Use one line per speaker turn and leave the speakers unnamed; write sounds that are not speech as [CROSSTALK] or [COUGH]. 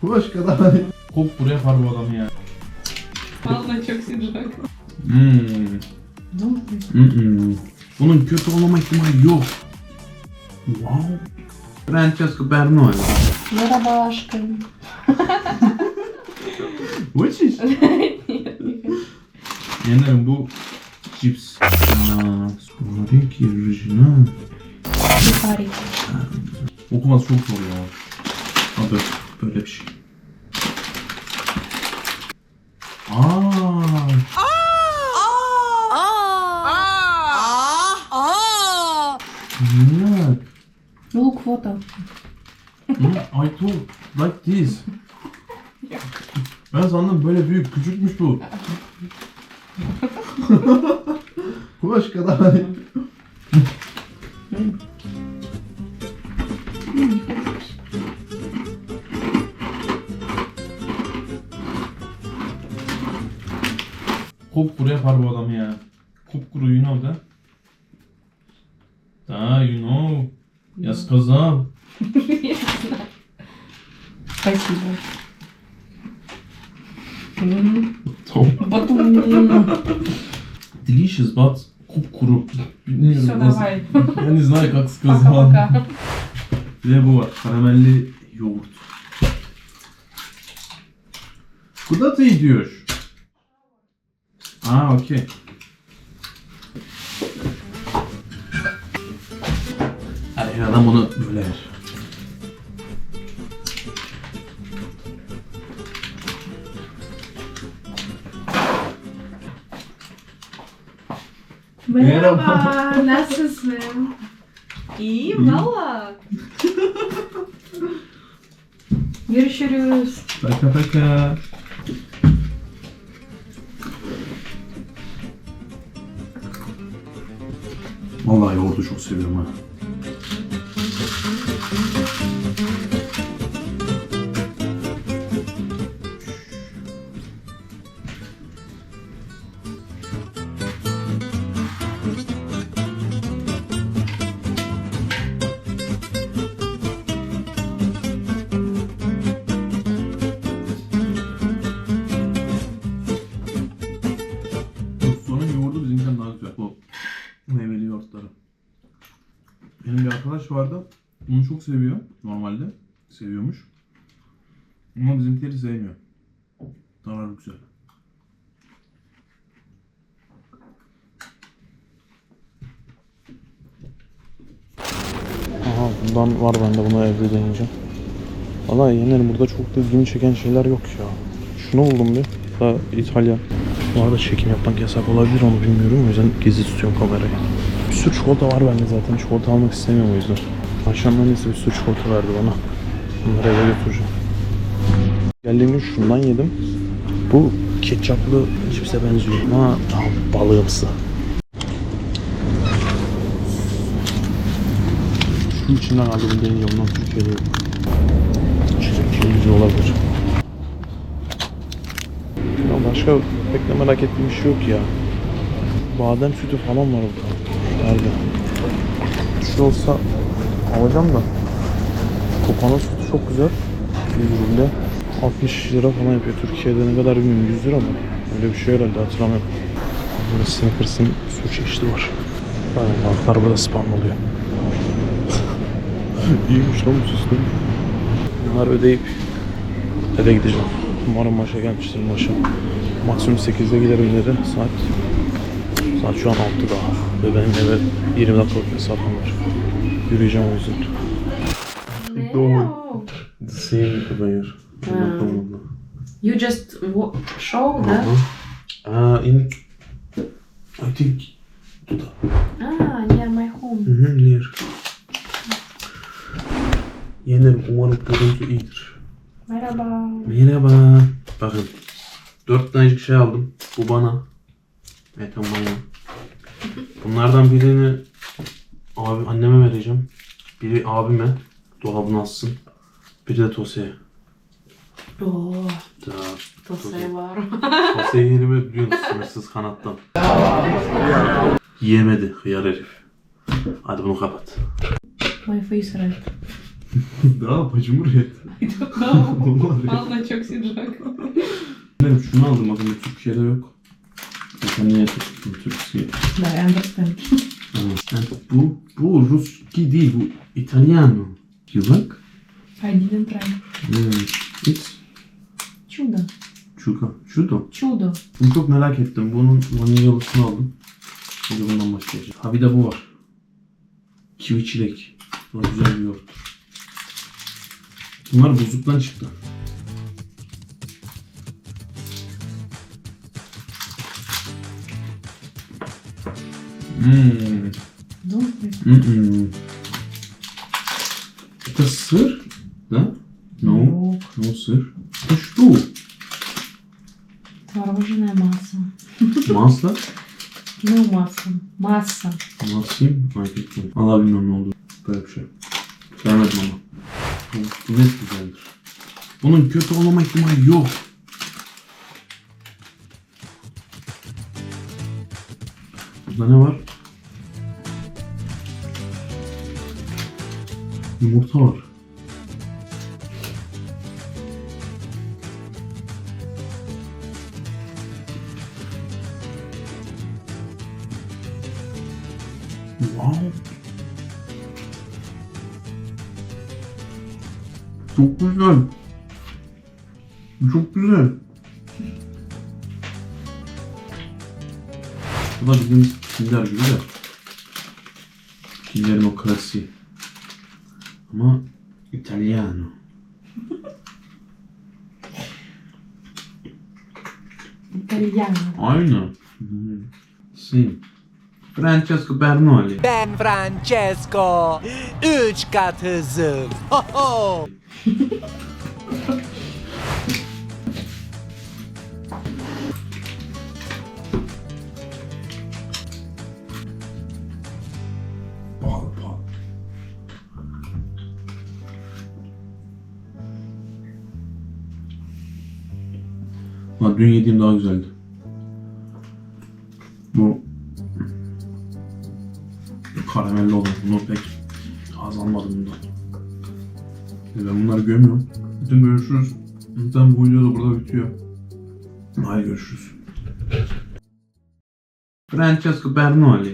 Kulaş kadar hani.
Kop buraya kar bu adamı ya.
Vallahi çok sinirli.
Hmm.
Ne? Mm
-mm. Bunun kötü olma ihtimali yok. Wow. Francesco Bernoulli.
Merhaba aşkım.
Which is? Yenerim bu cips. Sonraki
rujina.
Okuması çok zor ya. Hadi. Yok böyle bir şey. Aa, look.
Look what
a... Hmm, I do like this. Ben sandım böyle büyük, küçükmüş bu. [LAUGHS]
Kumaş kadar. Hani. Hmm.
Kupkuru yapar bu adamı ya. Kupkuru you know da. Da you know. Я сказал.
Спасибо. М,
Top.
Батон.
Delicious but kupkuru. Bilmiyorum
Все,
nasıl.
давай.
Я не знаю как сказал.
Пока-пока.
Bir de bu var. Karamelli yoğurt. Куда ты идешь? Aa okey. Her adam bunu böyle yer.
Merhaba, nasılsın? İyiyim valla. Görüşürüz.
Paka paka. Vallahi yoğurdu çok seviyorum ha. Meyveli yoğurtları. Benim bir arkadaş vardı. Bunu çok seviyor normalde. Seviyormuş. Ama bizimkileri sevmiyor. Daha güzel.
Aha bundan var bende bunu evde deneyeceğim. Valla yenerim burada çok da ilgimi çeken şeyler yok ya. Şunu buldum bir. Da İtalya. Bu arada çekim yapmak yasak olabilir onu bilmiyorum. O yüzden gizli tutuyorum kamerayı. Bir sürü çikolata var bende zaten. Çikolata almak istemiyorum o yüzden. Akşam annesi bir sürü çikolata verdi bana. Bunları eve götüreceğim. Geldiğim gün şundan yedim. Bu ketçaplı cipse benziyor ama daha balığımsı. Şu içinden aldım deneyeceğim ondan Türkiye'de yok. Çilekli güzel olabilir. Başka pek de merak ettiğim bir şey yok ya. Badem sütü falan var burada. Nerede? Şu olsa alacağım da. Kokonat sütü çok güzel. Bir üründe 60 lira falan yapıyor. Türkiye'de ne kadar bilmiyorum 100 lira mı? Öyle bir şey herhalde hatırlamıyorum. Burada Snickers'ın su çeşidi var. Yani banklar burada spam oluyor. [LAUGHS] İyiymiş lan bu sistem. Bunları ödeyip eve gideceğim. Umarım maça gelmiştir maça. Maksimum 8'de giderim dedi. Saat saat şu an 6 daha. Ve benim eve 20 dakikalık mesafem var. Yürüyeceğim o yüzden.
No.
Same hayır.
You just show that?
Aa in I think Duda.
Ah, near my home.
Hı hı, near. Yenerim umarım görüntü iyidir.
Merhaba.
Merhaba. Bakın. Dört tanecik şey aldım. Bu bana. Evet bana. Bunlardan birini abi anneme vereceğim. Biri abime dolabına assın. Biri de Tose'ye.
Oh,
Da,
to se var.
Tose'yi yerime biliyorsunuz sınırsız kanattan. Yemedi hıyar herif. Hadi bunu kapat. [LAUGHS]
My face red.
Да, почему нет?
Tamam. Valla çok sıcak.
Ben şunu aldım bakın Türkiye'de yok. Zaten niye tuttum Türkçe?
Да, я understand.
Yani bu, bu Ruski değil, bu İtalyano. Bir bak.
I didn't try.
Hmm. It's
Чудо.
Çuka. Şudo.
Чудо.
Bunu çok merak ettim. Bunun vanilyalısını aldım. Şimdi bundan başlayacağım. Ha bir de bu var. Kivi çilek. Bu da güzel bir yoğurt. Bunlar buzluktan çıktı. Mmm.
Don't try.
Mm-mm. Это сыр? Да? Ну,
Yok.
ну сыр. Это что?
Творожная масса.
Масло?
Ну, масса. Масса.
Nasayım? Ay bilmiyorum. Allah bilmiyorum ne oldu. Böyle bir şey. Beğenmedim ama. Bu, net güzeldir. Bunun kötü olma ihtimali yok. Burada ne var? Yumurta var. Wow. Çok güzel. Çok güzel. Bu da bizim Kinder gibi de. Kinder'in o klasiği. Ama İtalyano.
Italiano.
Aynen. Sim. Francesco Bernoli.
Ben Francesco. Üç kat hızım. Ho ho.
Pahalı pahalı. Lan dün yediğim daha güzeldi. Bu karamelli olan. Bunu pek az almadım bundan. E Ben bunları gömüyorum. Bütün görüşürüz. Zaten bu video da burada bitiyor. Haydi görüşürüz. Francesco Bernoli.